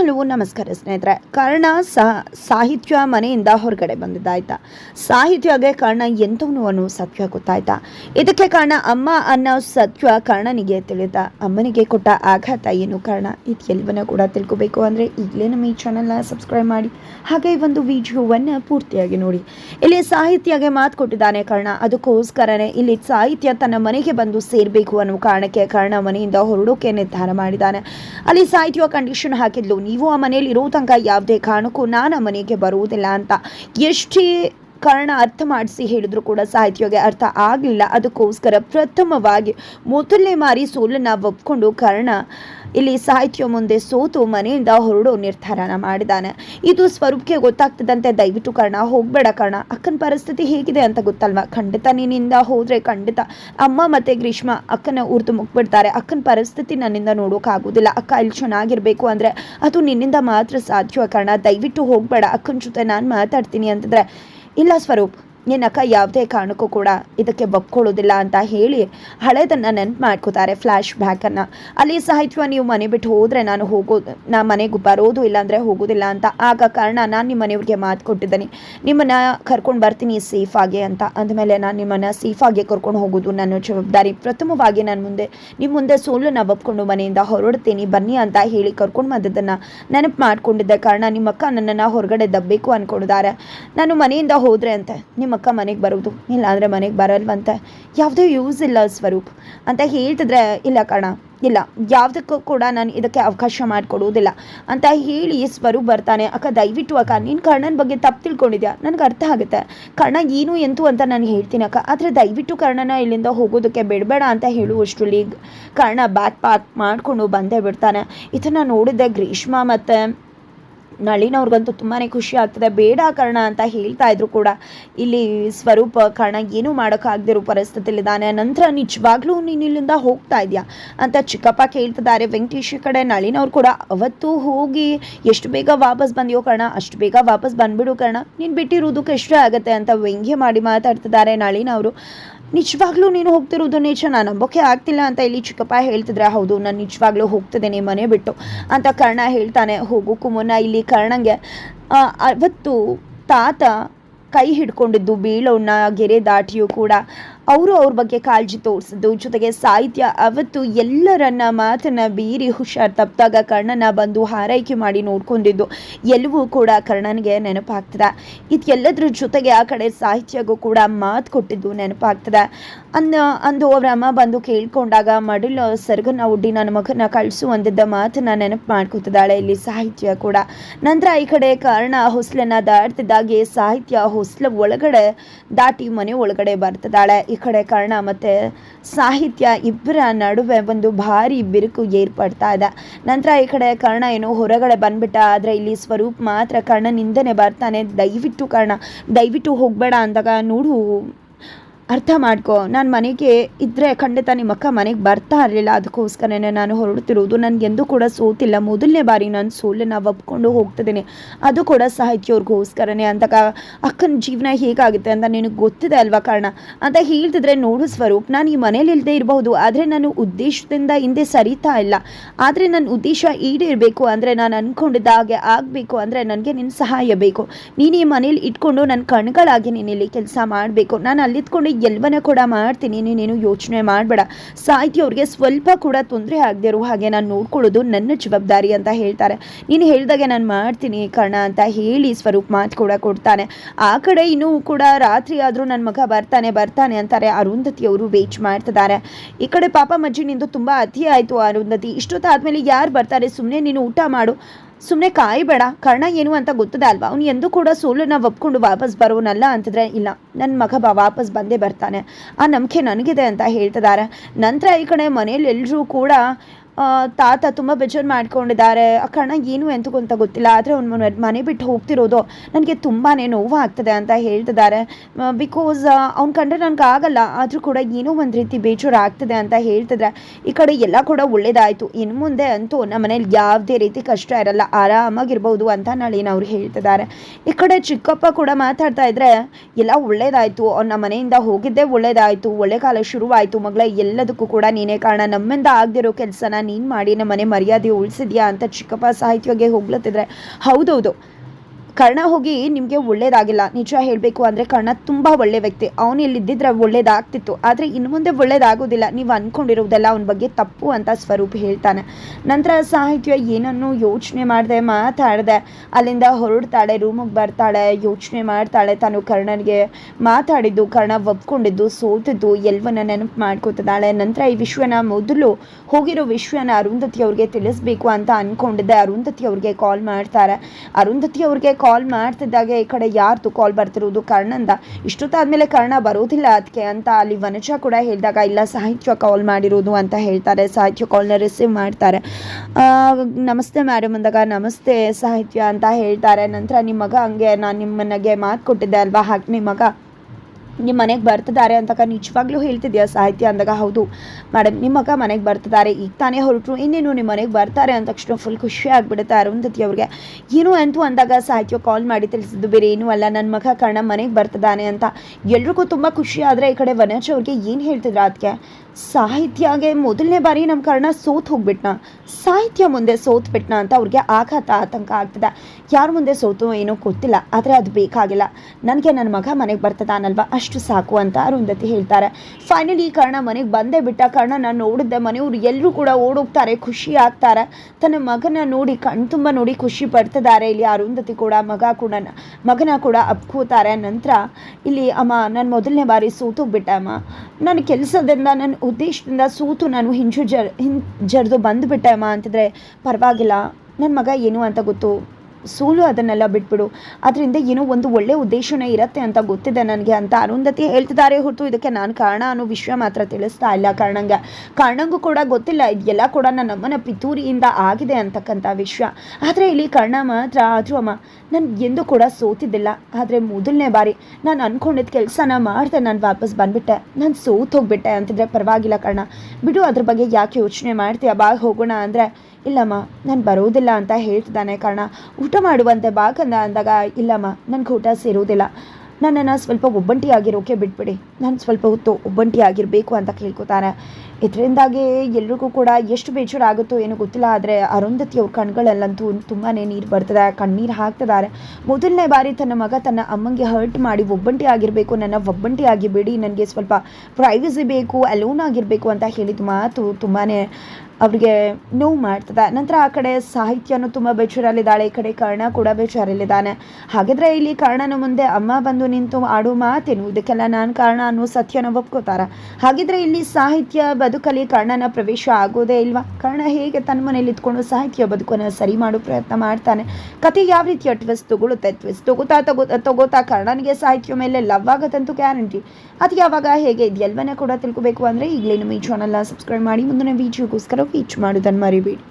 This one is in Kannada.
ಹಲವು ನಮಸ್ಕಾರ ಸ್ನೇಹಿತರೆ. ಕರ್ಣ ಸಹ ಸಾಹಿತ್ಯ ಮನೆಯಿಂದ ಹೊರಗಡೆ ಬಂದಿದ್ದಾಯ್ತಾ? ಸಾಹಿತ್ಯಗೆ ಕರ್ಣ ಎಂಥವನು ಅನ್ನೋ ಸತ್ಯ ಗೊತ್ತಾಯ್ತಾ? ಇದಕ್ಕೆ ಕಾರಣ ಅಮ್ಮ ಅನ್ನೋ ಸತ್ಯ ಕರ್ಣನಿಗೆ ತಿಳಿದ, ಅಮ್ಮನಿಗೆ ಕೊಟ್ಟ ಆಘಾತ ಏನು ಕಾರಣ? ಇದು ಎಲ್ಲವನ್ನ ಕೂಡ ತಿಳ್ಕೊಬೇಕು ಅಂದರೆ ಈಗಲೇ ನಮ್ಮ ಈ ಚಾನಲ್ನ ಸಬ್ಸ್ಕ್ರೈಬ್ ಮಾಡಿ, ಹಾಗೆ ಈ ಒಂದು ವಿಡಿಯೋವನ್ನು ಪೂರ್ತಿಯಾಗಿ ನೋಡಿ. ಇಲ್ಲಿ ಸಾಹಿತ್ಯಗೆ ಮಾತು ಕೊಟ್ಟಿದ್ದಾನೆ ಕರ್ಣ. ಅದಕ್ಕೋಸ್ಕರನೇ ಇಲ್ಲಿ ಸಾಹಿತ್ಯ ತನ್ನ ಮನೆಗೆ ಬಂದು ಸೇರಬೇಕು ಅನ್ನೋ ಕಾರಣಕ್ಕೆ ಕರ್ಣ ಮನೆಯಿಂದ ಹೊರಡೋಕೆ ನಿರ್ಧಾರ ಮಾಡಿದ್ದಾನೆ. ಅಲ್ಲಿ ಸಾಹಿತ್ಯ ಕಂಡೀಷನ್ ಹಾಕಿದ್ಲು. ನೀವು ಆ ಮನೆಯಲ್ಲಿ ಇರೋ ತನಕ ಯಾವುದೇ ಕಾರಣಕ್ಕೂ ನಾನು ಆ ಮನೆಗೆ ಬರುವುದಿಲ್ಲ ಅಂತ ಎಷ್ಟೇ ಕಾರಣ ಅರ್ಥ ಮಾಡಿಸಿ ಹೇಳಿದ್ರು ಕೂಡ ಸಾಹಿತ್ಯಗೆ ಅರ್ಥ ಆಗಲಿಲ್ಲ. ಅದಕ್ಕೋಸ್ಕರ ಪ್ರಥಮವಾಗಿ ಮೊದಲನೇ ಮಾರಿ ಸೋಲನ್ನ ಒಪ್ಕೊಂಡು ಕರ್ಣ ಇಲ್ಲಿ ಸಾಹಿತ್ಯ ಮುಂದೆ ಸೋತು ಮನೆಯಿಂದ ಹೊರಡೋ ನಿರ್ಧಾರನ ಮಾಡಿದಾನೆ ಇದು ಸ್ವರೂಪಕ್ಕೆ ಗೊತ್ತಾಗ್ತದಂತೆ ದಯವಿಟ್ಟು ಕರ್ಣ ಹೋಗಬೇಡ ಕರ್ಣ. ಅಕ್ಕನ ಪರಿಸ್ಥಿತಿ ಹೇಗಿದೆ ಅಂತ ಗೊತ್ತಲ್ವಾ? ಖಂಡಿತ ನಿನ್ನಿಂದ ಹೋದರೆ ಖಂಡಿತ ಅಮ್ಮ ಮತ್ತು ಗ್ರೀಷ್ಮ ಅಕ್ಕನ ಉರ್ದು ಮುಗ್ಬಿಡ್ತಾರೆ. ಅಕ್ಕನ ಪರಿಸ್ಥಿತಿ ನನ್ನಿಂದ ನೋಡೋಕ್ಕಾಗೋದಿಲ್ಲ ಅಕ್ಕ ಇಲ್ಲಿ ಚೆನ್ನಾಗಿರಬೇಕು ಅಂದರೆ ಅದು ನಿನ್ನಿಂದ ಮಾತ್ರ ಸಾಧ್ಯ ಕರ್ಣ. ದಯವಿಟ್ಟು ಹೋಗಬೇಡ. ಅಕ್ಕನ ಜೊತೆ ನಾನು ಮಾತಾಡ್ತೀನಿ ಅಂತಂದರೆ ಇಲ್ಲ ಸ್ವರೂಪ್ ನಿನ್ನ ಅಕ್ಕ ಯಾವುದೇ ಕಾರಣಕ್ಕೂ ಕೂಡ ಇದಕ್ಕೆ ಒಪ್ಕೊಳ್ಳೋದಿಲ್ಲ ಅಂತ ಹೇಳಿ ಹಳೆದನ್ನು ನೆನ್ಪು ಮಾಡ್ಕೋತಾರೆ ಫ್ಲ್ಯಾಶ್ ಬ್ಯಾಕನ್ನು ಅಲ್ಲಿ ಸಾಹಿತ್ಯ ನೀವು ಮನೆ ಬಿಟ್ಟು ಹೋದರೆ ನಾನು ಹೋಗೋದು ನಾ ಮನೆಗೆ ಬರೋದು ಇಲ್ಲಾಂದರೆ ಹೋಗೋದಿಲ್ಲ ಅಂತ. ಆಗ ಕಾರಣ ನಾನು ನಿಮ್ಮ ಮನೆಯವ್ರಿಗೆ ಮಾತು ಕೊಟ್ಟಿದ್ದೀನಿ. ನಿಮ್ಮನ್ನು ಕರ್ಕೊಂಡು ಬರ್ತೀನಿ ಸೇಫಾಗಿ ಅಂತ. ಅಂದಮೇಲೆ ನಾನು ನಿಮ್ಮನ್ನು ಸೇಫಾಗಿ ಕರ್ಕೊಂಡು ಹೋಗೋದು ನನ್ನ ಜವಾಬ್ದಾರಿ. ಪ್ರಥಮವಾಗಿ ನಾನು ಮುಂದೆ ನಿಮ್ಮ ಮುಂದೆ ಸೋಲನ್ನು ಒಪ್ಕೊಂಡು ಮನೆಯಿಂದ ಹೊರಡ್ತೀನಿ, ಬನ್ನಿ ಅಂತ ಹೇಳಿ ಕರ್ಕೊಂಡು ಬಂದದ್ದನ್ನು ನೆನಪು ಮಾಡ್ಕೊಂಡಿದ್ದ ಕಾರಣ ನಿಮ್ಮ ಅಕ್ಕ ನನ್ನನ್ನು ಹೊರಗಡೆ ದಬ್ಬಬೇಕು ಅಂದ್ಕೊಂಡಿದ್ದಾರೆ ನಾನು ಮನೆಯಿಂದ ಹೋದರೆ ಅಂತೆ, ನಿಮ್ಮ ಅಕ್ಕ ಮನೆಗೆ ಬರೋದು ಇಲ್ಲ ಅಂದರೆ ಮನೆಗೆ ಬರಲ್ವಂತೆ ಯಾವುದೇ ಯೂಸ್ ಇಲ್ಲ ಸ್ವರೂಪ್. ಅಂತ ಹೇಳ್ತಿದ್ರೆ, ಇಲ್ಲ ಕಣ, ಇಲ್ಲ. ಯಾವುದಕ್ಕೂ ಕೂಡ ನಾನು ಇದಕ್ಕೆ ಅವಕಾಶ ಮಾಡಿಕೊಡುವುದಿಲ್ಲ. ಅಂತ ಹೇಳಿ ಸ್ವರೂಪ್ ಬರ್ತಾನೆ. ಅಕ್ಕ, ದಯವಿಟ್ಟು ಅಕ್ಕ, ನೀನು ಕರ್ಣನ ಬಗ್ಗೆ ತಪ್ಪು ತಿಳ್ಕೊಂಡಿದ್ಯಾ? ನನಗೆ ಅರ್ಥ ಆಗುತ್ತೆ. ಕರ್ಣ ಏನು, ಎಂತು ಅಂತ ನಾನು ಹೇಳ್ತೀನಿ ಅಕ್ಕ. ಆದರೆ ದಯವಿಟ್ಟು ಕರ್ಣನ ಇಲ್ಲಿಂದ ಹೋಗೋದಕ್ಕೆ ಬಿಡಬೇಡ ಅಂತ ಹೇಳುವಷ್ಟರಲ್ಲಿ ಕರ್ಣ ಬ್ಯಾಕ್ ಪ್ಯಾಕ್ ಮಾಡಿಕೊಂಡು ಬಂದೇ ಬಿಡ್ತಾನೆ. ಇದನ್ನು ನೋಡಿದ್ದೆ ಗ್ರೀಷ್ಮ ಮತ್ತು ನಳಿನವ್ರಿಗಂತೂ ತುಂಬಾ ಖುಷಿ ಆಗ್ತದೆ. ಬೇಡ ಕರ್ಣ ಅಂತ ಹೇಳ್ತಾ ಇದ್ರು ಕೂಡ. ಇಲ್ಲಿ ಸ್ವರೂಪ ಕರ್ಣ ಏನೂ ಮಾಡೋಕ್ಕಾಗದಿರೋ ಪರಿಸ್ಥಿತಿಲಿದ್ದಾನೆ ನಂತರ ನಿಜವಾಗ್ಲೂ ನೀನು ಇಲ್ಲಿಂದ ಹೋಗ್ತಾ ಇದೆಯಾ? ಅಂತ ಚಿಕ್ಕಪ್ಪ ಕೇಳ್ತಿದ್ದಾರೆ. ವೆಂಕಟೇಶ್ ಕಡೆ ನಳಿನವ್ರು ಕೂಡ, ಅವತ್ತು ಹೋಗಿ ಎಷ್ಟು ಬೇಗ ವಾಪಸ್ ಬಂದಿಯೋ ಕರ್ಣ? ಅಷ್ಟು ಬೇಗ ವಾಪಸ್ ಬಂದ್ಬಿಡು ಕರ್ಣ. ನೀನು ಬಿಟ್ಟಿರೋದಕ್ಕೆ ಕಷ್ಟ ಆಗುತ್ತೆ ಅಂತ ವ್ಯಂಗ್ಯ ಮಾಡಿ ಮಾತಾಡ್ತಿದ್ದಾರೆ ನಳಿನವರು. ನಿಜವಾಗ್ಲೂ ನೀನು ಹೋಗ್ತಿರೋದು ನಿಜ ನಾನು ನಂಬೋಕೆ ಆಗ್ತಿಲ್ಲ ಅಂತ ಇಲ್ಲಿ ಚಿಕ್ಕಪ್ಪ ಹೇಳ್ತಿದ್ರೆ, ಹೌದು, ನಾನು ನಿಜವಾಗ್ಲೂ ಹೋಗ್ತಿದ್ದೇನೆ ಮನೆ ಬಿಟ್ಟು ಅಂತ ಕರ್ಣ ಹೇಳ್ತಾನೆ. ಹೋಗೋಕ್ಕೂ ಮುನ್ನ ಇಲ್ಲಿ ಕರ್ಣಂಗೆ ಅವತ್ತು ತಾತ ಕೈ ಹಿಡ್ಕೊಂಡಿದ್ದು ಬೀಳೋಣ ಗೆರೆ ದಾಟಿಯೂ ಕೂಡ. ಅವರು ಅವ್ರ ಬಗ್ಗೆ ಕಾಳಜಿ ತೋರಿಸಿದ್ದು. ಜೊತೆಗೆ ಸಾಹಿತ್ಯ ಅವತ್ತು ಎಲ್ಲರನ್ನ ಮಾತನ್ನ ಬೀರಿ ಹುಷಾರ್ ತಪ್ಪಿದಾಗ ಕರ್ಣನ ಬಂದು ಹಾರೈಕೆ ಮಾಡಿ ನೋಡ್ಕೊಂಡಿದ್ದು. ಎಲ್ಲವೂ ಕೂಡ ಕರ್ಣನಿಗೆ ನೆನಪಾಗ್ತದೆ. ಇದೆಲ್ಲದ್ರ ಜೊತೆಗೆ ಆ ಕಡೆ ಸಾಹಿತ್ಯಗೂ ಕೂಡ ಮಾತು ಕೊಟ್ಟಿದ್ದು ನೆನಪಾಗ್ತದೆ. ಅಂದ, ಅಂದು ಅವರ ಅಮ್ಮ ಬಂದು ಕೇಳ್ಕೊಂಡಾಗ ಮಡಿಲ ಸರ್ಗನ ಉಡ್ಡಿ ನನ್ನ ಮಗನ ಕಳಿಸು ಅಂದಿದ್ದ ಮಾತನ್ನ ನೆನಪು ಮಾಡ್ಕೊತಿದ್ದಾಳೆ ಇಲ್ಲಿ ಸಾಹಿತ್ಯ ಕೂಡ. ನಂತರ ಈ ಕಡೆ ಕರ್ಣ ಹೊಸ್ಲನ್ನ ದಾಟ್ತಿದ್ದಾಗೆ ಸಾಹಿತ್ಯ ಹೊಸ್ಲ ಒಳಗಡೆ ದಾಟಿ ಮನೆ ಒಳಗಡೆ ಬರ್ತಿದ್ದಾಳೆ. ಈ ಕಡೆ ಕರ್ಣ ಮತ್ತು ಸಾಹಿತ್ಯ ಇಬ್ಬರ ನಡುವೆ ಒಂದು ಭಾರಿ ಬಿರುಕು ಏರ್ಪಡ್ತಾ ಇದೆ. ನಂತರ ಈ ಕಡೆ ಕರ್ಣ ಏನು? ಹೊರಗಡೆ ಬಂದ್ಬಿಟ್ಟ, ಆದರೆ ಇಲ್ಲಿ ಸ್ವರೂಪ್ ಮಾತ್ರ ಕರ್ಣನಿಂದನೇ ಬರ್ತಾನೆ. ದಯವಿಟ್ಟು ಕರ್ಣ, ದಯವಿಟ್ಟು ಹೋಗಬೇಡ ಅಂದಾಗ ನೋಡು ಅರ್ಥ ಮಾಡ್ಕೊ. ನಾನು ಮನೆಗೆ ಇದ್ದರೆ ಖಂಡಿತ ನಿಮ್ಮ ಅಕ್ಕ ಮನೆಗೆ ಬರ್ತಾ ಇರಲಿಲ್ಲ. ಅದಕ್ಕೋಸ್ಕರನೇ ನಾನು ಹೊರಡ್ತಿರೋದು ನನಗೆ ಎಂದೂ ಕೂಡ ಸೋತಿಲ್ಲ. ಮೊದಲನೇ ಬಾರಿ ನಾನು ಸೋಲನ್ನು ಒಪ್ಕೊಂಡು ಹೋಗ್ತಿದ್ದೀನಿ. ಅದು ಕೂಡ ಸಾಹಿತ್ಯವ್ರಿಗೋಸ್ಕರನೇ ಕ ಅಕ್ಕನ ಜೀವನ ಹೇಗಾಗುತ್ತೆ ಅಂತ ನಿನಗೆ ಗೊತ್ತಿದೆ ಅಲ್ವಾ ಕಾರಣ? ಅಂತ ಹೇಳ್ತಿದ್ರೆ ನೋಡು ಸ್ವರೂಪ್, ನಾನು ಈ ಮನೇಲಿ ಇಲ್ಲದೆ ಇರಬಹುದು. ಆದರೆ ನಾನು ಉದ್ದೇಶದಿಂದ ಹಿಂದೆ ಸರಿತಾ ಇಲ್ಲ. ಆದರೆ ನನ್ನ ಉದ್ದೇಶ ಈಡೇರಬೇಕು ಅಂದರೆ ನಾನು ಅಂದ್ಕೊಂಡಿದ್ದ ಹಾಗೆ ಆಗಬೇಕು ಅಂದರೆ ನನಗೆ ನಿನ್ನ ಸಹಾಯ ಬೇಕು. ನೀನು ಈ ಮನೇಲಿ ಇಟ್ಕೊಂಡು ನನ್ನ ಕಣ್ಗಳಾಗಿ ನೀನು ಇಲ್ಲಿ ಕೆಲಸ ಮಾಡಬೇಕು. ನಾನು ಅಲ್ಲಿದ್ಕೊಂಡು ಎಲ್ಲವನ್ನ ಕೂಡ ಮಾಡ್ತೀನಿ, ನೀನೇನು ಯೋಚನೆ ಮಾಡಬೇಡ. ಸಾಹಿತ್ಯ ಅವ್ರಿಗೆ ಸ್ವಲ್ಪ ಕೂಡ ತೊಂದರೆ ಆಗದೆ ಇರೋ ಹಾಗೆ ನಾನು ನೋಡ್ಕೊಳ್ಳೋದು ನನ್ನ ಜವಾಬ್ದಾರಿ ಅಂತ ಹೇಳ್ತಾರೆ. ನೀನು ಹೇಳಿದಾಗೆ ನಾನು ಮಾಡ್ತೀನಿ ಕರ್ಣ ಅಂತ ಹೇಳಿ ಸ್ವರೂಪ್ ಮಾತು ಕೂಡ ಕೊಡ್ತಾನೆ. ಆ ಕಡೆ ಇನ್ನೂ ಕೂಡ ರಾತ್ರಿ ಆದರೂ ನನ್ನ ಮಗ ಬರ್ತಾನೆ ಬರ್ತಾನೆ ಅಂತಾರೆ. ಅರುಂಧತಿ ಅವರು ವೇಚ್ ಮಾಡ್ತಿದ್ದಾರೆ. ಈ ಕಡೆ ಪಾಪ ಮಜ್ಜಿನಿಂದು ತುಂಬ ಅತಿ ಆಯಿತು ಅರುಂಧತಿ. ಇಷ್ಟೊತ್ತಾದ್ಮೇಲೆ ಯಾರು ಬರ್ತಾರೆ? ಸುಮ್ಮನೆ ನೀನು ಊಟ ಮಾಡು. ಸುಮ್ಮನೆ ಕಾಯ್ಬೇಡ. ಕರ್ಣ ಏನು ಅಂತ ಗೊತ್ತದೆ ಅಲ್ವಾ? ಅವ್ನು ಎಂದೂ ಕೂಡ ಸೋಲನ್ನ ಒಪ್ಕೊಂಡು ವಾಪಸ್ ಬರೋನಲ್ಲ ಅಂತಿದ್ರೆ ಇಲ್ಲ. ನನ್ನ ಮಗ ಬಾ ವಾಪಸ್ ಬಂದೇ ಬರ್ತಾನೆ. ಆ ನಂಬಿಕೆ ನನಗಿದೆ ಅಂತ ಹೇಳ್ತಿದ್ದಾರೆ ನಂತರ ಈ ಕಡೆ ಮನೇಲಿ ಎಲ್ಲರೂ ಕೂಡ ತಾತ ತುಂಬ ಬೇಜಾರು ಮಾಡ್ಕೊಂಡಿದ್ದಾರೆ. ಆ ಕಣ ಏನು ಎಂತೂ ಅಂತ ಗೊತ್ತಿಲ್ಲ. ಆದರೆ ಅವ್ನು ಮನೆ ಬಿಟ್ಟು ಹೋಗ್ತಿರೋದು ನನಗೆ ತುಂಬಾ ನೋವಾಗ್ತದೆ ಅಂತ ಹೇಳ್ತಿದ್ದಾರೆ. ಬಿಕಾಸ್ ಅವ್ನು ಕಂಡ್ರೆ ನನಗೆ ಆಗಲ್ಲ. ಆದರೂ ಕೂಡ ಏನೋ ಒಂದು ರೀತಿ ಬೇಜಾರು ಆಗ್ತದೆ ಅಂತ ಹೇಳ್ತಿದ್ರೆ ಈ ಕಡೆ ಎಲ್ಲ ಕೂಡ ಒಳ್ಳೇದಾಯಿತು. ಇನ್ನು ಮುಂದೆ ಅಂತೂ ನಮ್ಮ ಮನೇಲಿ ಯಾವುದೇ ರೀತಿ ಕಷ್ಟ ಇರಲ್ಲ. ಆರಾಮಾಗಿರ್ಬೋದು ಅಂತ ನಳಿನವ್ರು ಹೇಳ್ತಿದ್ದಾರೆ. ಈ ಕಡೆ ಚಿಕ್ಕಪ್ಪ ಕೂಡ ಮಾತಾಡ್ತಾ ಇದ್ರೆ, ಎಲ್ಲ ಒಳ್ಳೇದಾಯಿತು. ಅವ್ನ ಮನೆಯಿಂದ ಹೋಗಿದ್ದೇ ಒಳ್ಳೇದಾಯಿತು. ಒಳ್ಳೆ ಕಾಲ ಶುರುವಾಯಿತು. ಮಗಳ ಎಲ್ಲದಕ್ಕೂ ಕೂಡ ನೀನೇ ಕಾರಣ. ನಮ್ಮಿಂದ ಆಗದಿರೋ ಕೆಲಸನ ನೀನು ಮಾಡಿ ನಮ್ಮ ಮನೆ ಮರ್ಯಾದೆ ಉಳಿಸಿದ್ಯಾ ಅಂತ ಚಿಕ್ಕಪ್ಪ ಸಾಹಿತ್ಯಗೆ ಹೋಗ್ಲತ್ತಿದ್ರೆ. ಹೌದೌದು. ಕರ್ಣ ಹೋಗಿ ನಿಮಗೆ ಒಳ್ಳೇದಾಗಿಲ್ಲ. ನಿಜ ಹೇಳಬೇಕು ಅಂದರೆ ಕರ್ಣ ತುಂಬ ಒಳ್ಳೆ ವ್ಯಕ್ತಿ. ಅವನು ಇಲ್ಲಿದ್ದಿದ್ರೆ ಒಳ್ಳೇದಾಗ್ತಿತ್ತು. ಆದರೆ ಇನ್ನು ಮುಂದೆ ಒಳ್ಳೇದಾಗೋದಿಲ್ಲ. ನೀವು ಅಂದ್ಕೊಂಡಿರೋದೆಲ್ಲ ಅವನ ಬಗ್ಗೆ ತಪ್ಪು ಅಂತ ಸ್ವರೂಪ್ ಹೇಳ್ತಾನೆ. ನಂತರ ಸಾಹಿತ್ಯ ಏನನ್ನು ಯೋಚನೆ ಮಾಡಿದೆ ಮಾತಾಡಿದೆ. ಅಲ್ಲಿಂದ ಹೊರಡ್ತಾಳೆ, ರೂಮಿಗೆ ಬರ್ತಾಳೆ, ಯೋಚನೆ ಮಾಡ್ತಾಳೆ. ತಾನು ಕರ್ಣನಿಗೆ ಮಾತಾಡಿದ್ದು, ಕರ್ಣ ಒಪ್ಕೊಂಡಿದ್ದು, ಸೋತಿದ್ದು, ಎಲ್ಲವನ್ನ ನೆನಪು ಮಾಡ್ಕೊತಿದ್ದಾಳೆ. ನಂತರ ಈ ವಿಶ್ವನ ಮೊದಲು ಹೋಗಿರೋ ವಿಶ್ವನ ಅರುಂಧತಿ ಅವ್ರಿಗೆ ತಿಳಿಸ್ಬೇಕು ಅಂತ ಅಂದ್ಕೊಂಡಿದ್ದೆ ಅರುಂಧತಿ ಅವ್ರಿಗೆ ಕಾಲ್ ಮಾಡ್ತಾರೆ. ಅರುಂಧತಿ ಅವ್ರಿಗೆ ಕಾಲ್ ಮಾಡ್ತಿದ್ದಾಗೆ ಈ ಕಡೆ ಯಾರ್ದು ಕಾಲ್ ಬರ್ತಿರೋದು ಕರ್ಣಂದ. ಇಷ್ಟೊತ್ತಾದ್ಮೇಲೆ ಕರ್ಣ ಬರೋದಿಲ್ಲ ಅದಕ್ಕೆ ಅಂತ ಅಲ್ಲಿ ವನಜ ಕೂಡ ಹೇಳಿದಾಗ, ಇಲ್ಲ ಸಾಹಿತ್ಯ ಕಾಲ್ ಮಾಡಿರೋದು ಅಂತ ಹೇಳ್ತಾರೆ. ಸಾಹಿತ್ಯ ಕಾಲ್ನ ರಿಸೀವ್ ಮಾಡ್ತಾರೆ. ನಮಸ್ತೆ ಮ್ಯಾಡಮ್ ಅಂದಾಗ, ನಮಸ್ತೆ ಸಾಹಿತ್ಯ ಅಂತ ಹೇಳ್ತಾರೆ. ನಂತರ ನಿಮ್ಮ ಮಗ ಹಂಗೆ, ನಾನು ನಿಮ್ಮನಿಗೆ ಮಾತು ಕೊಟ್ಟಿದ್ದೆ ಅಲ್ವಾ? ಹಾಗೆ ನಿಮ್ಮ ಮಗ? ನಿಮ್ಮ ಮನೆಗೆ ಬರ್ತಿದ್ದಾರೆ ಅಂತಕ ನಿಜವಾಗ್ಲೂ ಹೇಳ್ತಿದ್ಯಾ ಸಾಹಿತ್ಯ ಅಂದಾಗ? ಹೌದು. ಮೇಡಮ್ ನಿಮ್ಮ ಮಗ ಮನೆಗೆ ಬರ್ತಿದ್ದಾರೆ. ಈಗ ತಾನೇ ಹೊರಟರು. ಇನ್ನೇನು ನಿಮ್ಮ ಮನೆಗೆ ಬರ್ತಾರೆ ಅಂದ ತಕ್ಷಣ ಫುಲ್ ಖುಷಿ ಆಗಿಬಿಡುತ್ತೆ ಅರುಂಧತಿ ಅವ್ರಿಗೆ. ಏನು ಅಂತೂ ಅಂದಾಗ ಸಾಹಿತ್ಯ ಕಾಲ್ ಮಾಡಿ ತಿಳಿಸಿದ್ದು ಬೇರೆ ಏನೂ ಅಲ್ಲ. ನನ್ನ ಮಗ ಕರ್ಣ ಮನೆಗೆ ಬರ್ತಿದ್ದಾನೆ ಅಂತ. ಎಲ್ರಿಗೂ ತುಂಬ ಖುಷಿ ಆದರೆ ಈ ಕಡೆ ವನಜ್ ಅವ್ರಿಗೆ ಏನು ಹೇಳ್ತಿದ್ರು ಅದಕ್ಕೆ ಸಾಹಿತ್ಯಗೆ ಮೊದಲನೇ ಬಾರಿ ನಮ್ಮ ಕರ್ಣ ಸೋತ್ ಹೋಗ್ಬಿಟ್ನ. ಸಾಹಿತ್ಯ ಮುಂದೆ ಸೋತ್ ಬಿಟ್ನ ಅಂತ ಅವ್ರಿಗೆ ಆಘಾತ, ಆತಂಕ ಆಗ್ತದೆ. ಯಾರ ಮುಂದೆ ಸೋತು ಏನೋ ಗೊತ್ತಿಲ್ಲ. ಆದರೆ ಅದು ಬೇಕಾಗಿಲ್ಲ. ನನಗೆ ನನ್ನ ಮಗ ಮನೆಗೆ ಬರ್ತದಾನಲ್ವಾ ಅಷ್ಟು ಸಾಕು ಅಂತ ಅರುಂಧತಿ ಹೇಳ್ತಾರೆ. ಫೈನಲಿ ಕರ್ಣ ಮನೆಗೆ ಬಂದೇ ಬಿಟ್ಟ ಕರ್ಣ ನಾನು ನೋಡಿದ್ದೆ ಮನೆಯವರು ಎಲ್ಲರೂ ಕೂಡ ಓಡೋಗ್ತಾರೆ, ಖುಷಿ ಆಗ್ತಾರೆ. ತನ್ನ ಮಗನ ನೋಡಿ, ಕಣ್ ತುಂಬ ನೋಡಿ ಖುಷಿ ಪಡ್ತಿದ್ದಾರೆ. ಇಲ್ಲಿ ಅರುಂಧತಿ ಕೂಡ, ಮಗ ಕೂಡ, ಮಗನ ಕೂಡ ಅಪ್ಕೋತಾರೆ. ನಂತರ ಇಲ್ಲಿ ಅಮ್ಮ, ನಾನು ಮೊದಲನೇ ಬಾರಿ ಸೋತೋಗ್ಬಿಟ್ಟೆ ಅಮ್ಮ ನನ್ನ ಕೆಲಸದಿಂದ ನನ್ನ ಉದ್ದೇಶದಿಂದ ಸೂತು ನಾನು ಹಿಂಜು ಜರ್ ಹಿಂ ಜರಿದು ಬಂದುಬಿಟ್ಟೆ ಅಮ್ಮ ಅಂತಿದ್ರೆ, ಪರವಾಗಿಲ್ಲ. ನನ್ನ ಮಗ ಏನು ಅಂತ ಗೊತ್ತು? ಸೋಲು ಅದನ್ನೆಲ್ಲ ಬಿಟ್ಬಿಡು. ಅದರಿಂದ ಏನೋ ಒಂದು ಒಳ್ಳೆ ಉದ್ದೇಶನೇ ಇರುತ್ತೆ ಅಂತ ಗೊತ್ತಿದೆ ನನಗೆ ಅಂತ ಅರುಂಧತಿ ಹೇಳ್ತಿದ್ದಾರೆ ಹೊರತು ಇದಕ್ಕೆ ನಾನು ಕಾರಣ ಅನ್ನೋ ವಿಷಯ ಮಾತ್ರ ತಿಳಿಸ್ತಾ ಇಲ್ಲ ಕಾರಣಂಗೆ. ಕಾರಣಂಗೂ ಕೂಡ ಗೊತ್ತಿಲ್ಲ, ಇದೆಲ್ಲ ಕೂಡ ನನ್ನ ಅಮ್ಮನ ಪಿತೂರಿಯಿಂದ ಆಗಿದೆ ಅಂತಕ್ಕಂಥ ವಿಷಯ. ಆದರೆ ಇಲ್ಲಿ ಕರ್ಣ ಮಾತ್ರ ಆದರೂ ಅಮ್ಮ, ನಾನು ಎಂದೂ ಕೂಡ ಸೋತಿದ್ದಿಲ್ಲ. ಆದರೆ ಮೊದಲನೇ ಬಾರಿ ನಾನು ಅಂದ್ಕೊಂಡಿದ್ದ ಕೆಲಸನ ಮಾಡಿದೆ, ನಾನು ವಾಪಸ್ ಬಂದುಬಿಟ್ಟೆ. ನಾನು ಸೋತು ಹೋಗ್ಬಿಟ್ಟೆ ಅಂತಿದ್ರೆ ಪರವಾಗಿಲ್ಲ ಕರ್ಣ. ಬಿಡು ಅದ್ರ ಬಗ್ಗೆ ಯಾಕೆ ಯೋಚನೆ ಮಾಡ್ತೀಯ, ಬಾ ಹೋಗೋಣ ಅಂದರೆ ಇಲ್ಲಮ್ಮ, ನಾನು ಬರೋದಿಲ್ಲ ಅಂತ ಹೇಳ್ತಿದ್ದಾನೆ. ಕಾರಣ, ಊಟ ಮಾಡುವಂತೆ ಬಾಕಂದ ಅಂದಾಗ, ಇಲ್ಲಮ್ಮ, ನನಗೆ ಊಟ ಸೇರೋದಿಲ್ಲ ನನ್ನನ್ನು ಸ್ವಲ್ಪ ಒಬ್ಬಂಟಿಯಾಗಿರೋಕೆ ಬಿಟ್ಬಿಡಿ. ನಾನು ಸ್ವಲ್ಪ ಹೊತ್ತು ಒಬ್ಬಂಟಿಯಾಗಿರಬೇಕು ಅಂತ ಕೇಳ್ಕೊತಾನೆ. ಇದರಿಂದಾಗಿ ಎಲ್ರಿಗೂ ಕೂಡ ಎಷ್ಟು ಬೇಜಾರು ಆಗುತ್ತೋ ಏನೋ ಗೊತ್ತಿಲ್ಲ. ಆದರೆ ಅರುಂಧತಿ ಅವ್ರ ಕಣ್ಗಳಲ್ಲಂತೂ ತುಂಬಾ ನೀರು ಬರ್ತದೆ, ಕಣ್ಣೀರು ಹಾಕ್ತಿದ್ದಾರೆ. ಮೊದಲನೇ ಬಾರಿ ತನ್ನ ಮಗ ತನ್ನ ಅಮ್ಮಂಗೆ ಹರ್ಟ್ ಮಾಡಿ ಒಬ್ಬಂಟಿ ಆಗಿರಬೇಕು ನನ್ನ ಒಬ್ಬಂಟಿ ಆಗಿಬೇಡಿ ನನಗೆ ಸ್ವಲ್ಪ ಪ್ರೈವಸಿ ಬೇಕು ಅಲೋನ್ ಆಗಿರಬೇಕು ಅಂತ ಹೇಳಿದ ಮಾತು ತುಂಬಾ ಅವ್ರಿಗೆ ನೋವು ಮಾಡ್ತದೆ. ನಂತರ ಆ ಕಡೆ ಸಾಹಿತ್ಯನೂ ತುಂಬ ಬೇಜಾರಲ್ಲಿದ್ದಾಳೆ, ಈ ಕಡೆ ಕರ್ಣ ಕೂಡ ಬೇಜಾರಲ್ಲಿದ್ದಾನೆ. ಹಾಗಿದ್ರೆ ಇಲ್ಲಿ ಕರ್ಣನ ಮುಂದೆ ಅಮ್ಮ ಬಂದು ನಿಂತು ಆಡು ಮಾತೇನು? ಇದಕ್ಕೆಲ್ಲ ನಾನು ಕಾರಣ ಅನ್ನೋ ಸತ್ಯನ ಒಪ್ಕೋತಾರ. ಹಾಗಿದ್ರೆ ಇಲ್ಲಿ ಸಾಹಿತ್ಯ ಬದುಕಲ್ಲಿ ಕರ್ಣನ ಪ್ರವೇಶ ಆಗೋದೇ ಇಲ್ವಾ? ಕರ್ಣ ಹೇಗೆ ತನ್ನ ಮನೇಲಿ ಇದ್ಕೊಂಡು ಸಾಹಿತ್ಯ ಬದುಕನ್ನು ಸರಿ ಮಾಡೋ ಪ್ರಯತ್ನ ಮಾಡ್ತಾನೆ. ಕತೆ ಯಾವ ರೀತಿಯ ಟ್ವಿಸ್ಟ್ ತಗೊಳುತ್ತೆ ಟ್ವಿಸ್ಟ್ ತಗೋತಾ ತಗೋ ತಗೋತಾ ಕರ್ಣನಿಗೆ ಸಾಹಿತ್ಯ ಮೇಲೆ ಲವ್ ಆಗತ್ತಂತೂ ಗ್ಯಾರಂಟಿ ಅದು ಯಾವಾಗ ಹೇಗೆ ಇದೆಲ್ಲವನ್ನ ಕೂಡ ತಿಳ್ಕೊಬೇಕು ಅಂದರೆ ಈಗಲೇ ನಮ್ಮ ಈ ಚಾನಲ್ನ ಸಬ್ಸ್ಕ್ರೈಬ್ ಮಾಡಿ ಮುಂದಿನ ವೀಡಿಯೋಗೋಸ್ಕರ ವೀಚ್ ಮಾಡೋದನ್ನು ಮರಿಬೇಡಿ